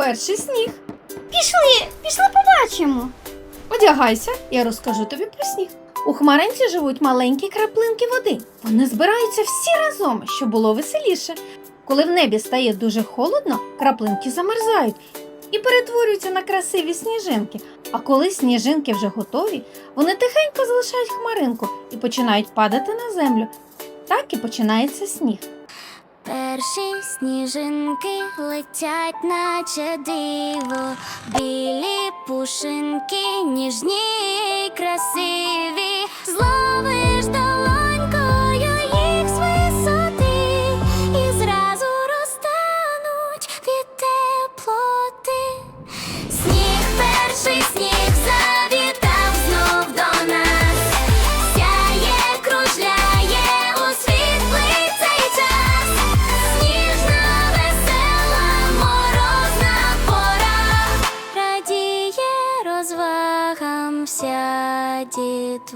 перший сніг. Пішли, пішли побачимо. Одягайся, я розкажу тобі про сніг. У хмаринці живуть маленькі краплинки води. Вони збираються всі разом, щоб було веселіше. Коли в небі стає дуже холодно, краплинки замерзають і перетворюються на красиві сніжинки. А коли сніжинки вже готові, вони тихенько залишають хмаринку і починають падати на землю. Так і починається сніг. Перші сніжинки летять, наче диво, білі пушинки, ніжні й красиві, розвагам вся дітвора.